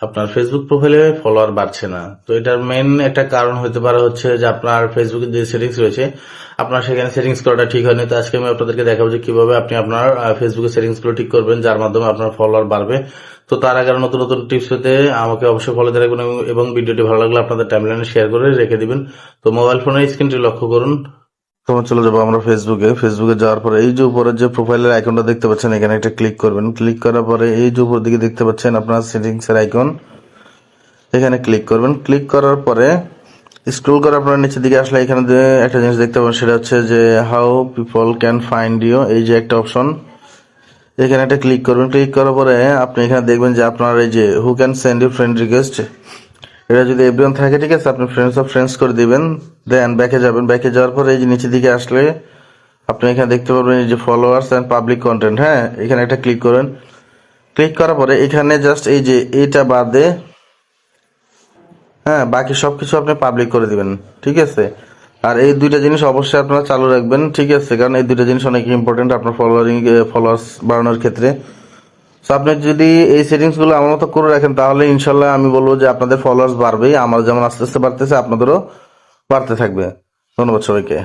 আপনার ফেসবুক প্রোফাইলে ফলোয়ার বাড়ছে না। তো এটার মেন একটা কারণ হতে পারে হচ্ছে যে আপনার ফেসবুকের যে সেটিংস রয়েছে, আপনার সেখানে সেটিংস করাটা ঠিক হয়নি। তো আজকে আমি আপনাদেরকে দেখাবো যে কীভাবে আপনি আপনার ফেসবুকের সেটিংসগুলো ঠিক করবেন, যার মাধ্যমে আপনার ফলোয়ার বাড়বে। তো তার আগে নতুন নতুন টিপস পেতে আমাকে অবশ্যই ফলো দিয়ে রাখবেন এবং- এবং ভিডিওটি ভালো লাগলে আপনাদের টাইমলাইনে শেয়ার করে রেখে দিবেন। তো মোবাইল ফোনের স্ক্রিনটি লক্ষ্য করুন। তোমার চলে যাব আমরা ফেসবুকে ফেসবুকে যাওয়ার পরে এই যে উপরে যে প্রোফাইলের আইকনটা দেখতে পাচ্ছেন, এখানে একটা ক্লিক করবেন। ক্লিক করার পরে এই যে উপর দিকে দেখতে পাচ্ছেন আপনার সেটিংস এর আইকন এখানে ক্লিক করবেন। ক্লিক করার পরে স্ক্রল করে আপনার নিচের দিকে আসলে এখানে একটা জিনিস দেখতে পাবেন, সেটা হচ্ছে যে how people can find you এই যে একটা অপশন এখানে একটা ক্লিক করবেন। ক্লিক করার পরে আপনি এখানে দেখবেন যে আপনার এই যে who can send you friend request এটা যদি এভরিওয়ান থাকে, ঠিক আছে, আপনি ফ্রেন্ডস অফ ফ্রেন্ডস করে দিবেন, দেন ব্যাকে যাবেন। ব্যাকে যাওয়ার পরে এই যে নিচের দিকে আসলে আপনি এখানে দেখতে পারবেন এই যে ফলোয়ার্স অ্যান্ড পাবলিক কন্টেন্ট হ্যাঁ? এখানে একটা ক্লিক করেন। ক্লিক করার পরে এখানে জাস্ট এই যে এটা বাদে হ্যাঁ বাকি সব কিছু আপনি পাবলিক করে দিবেন, ঠিক আছে? আর এই দুইটা জিনিস অবশ্যই আপনারা চালু রাখবেন, ঠিক আছে? কারণ এই দুইটা জিনিস অনেক ইম্পর্টেন্ট আপনার ফলোয়ারিং ফলোয়ার্স বাড়ানোর ক্ষেত্রে। তো আপনি যদি এই সেটিংসগুলো আমার মতো করে রাখেন, তাহলে ইনশাল্লাহ আমি বলব যে আপনাদের ফলোয়ার্স বাড়বেই। আমার যেমন আস্তে আস্তে বাড়তেছে, আপনাদেরও বাড়তে থাকবে। ধন্যবাদ সবাইকে।